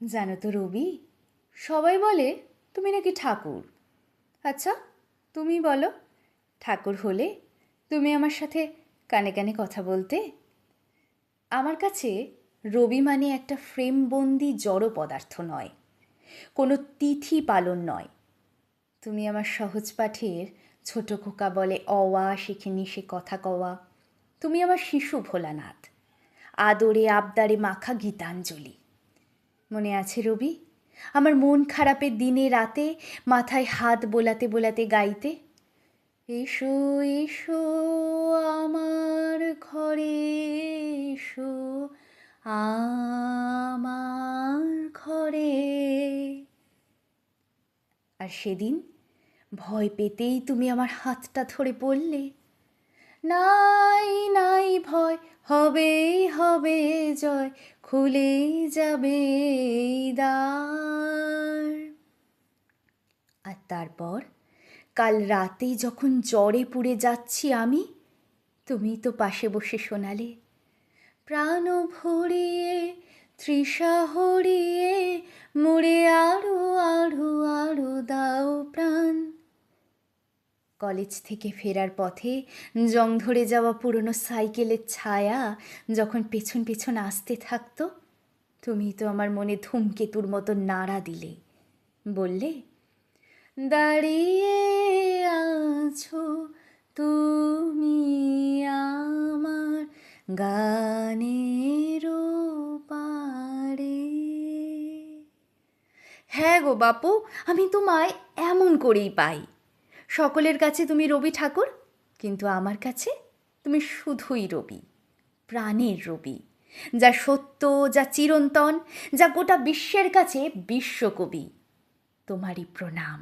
জানো তো রবি, সবাই বলে তুমি নাকি ঠাকুর। আচ্ছা তুমি বলো, ঠাকুর হলে তুমি আমার সাথে কানে কানে কথা বলতে? আমার কাছে রবি মানে একটা ফ্রেমবন্দি জড় পদার্থ নয়, কোনো তিথি পালন নয়। তুমি আমার সহজ পাঠের ছোট খোকা বলে অওয়া শিখিনি সে কথা কওয়া। তুমি আমার শিশু ভোলানাথ, আদরে আবদারে মাখা গীতাঞ্জলি। মনে আছে রবি? আমার মন খারাপের দিনে রাতে, মাথায় হাত বোলাতে বোলাতে গাইতে। এসো এসো, আমার ঘরে এসো, আমার ঘরে। আর সেদিন ভয় পেতেই তুমি আমার হাতটা ধরে পড়লে নাই নাই, ভয়, হবেই, হবে জয় খুলেই যাবে দ্বার। আর তারপর, কাল রাতে যখন জ্বরে পুড়ে যাচ্ছি আমি, তুমি তো পাশে বসে শোনালে, প্রাণ ভরিয়ে, তৃষা হরিয়ে, মোড়ে আরও আরও আরও দাও প্রাণ। কলেজ থেকে ফেরার পথে জং ধরে যাওয়া পুরনো সাইকেলের ছায়া যখন পেছন পেছন আসতে থাকতো, তুমি তো আমার মনে ধূমকেতুর মতো নাড়া দিলে। বললে, দাঁড়িয়ে আছো তুমি আমার গানের পারে হ্যাঁ গো বাপু, আমি তোমায় এমন করেই পাই। সকলের কাছে তুমি রবি ঠাকুর, কিন্তু আমার কাছে তুমি শুধুই রবি, প্রাণের রবি, যা সত্য, যা চিরন্তন, যা গোটা বিশ্বের কাছে বিশ্বকবি, তোমারই প্রণাম।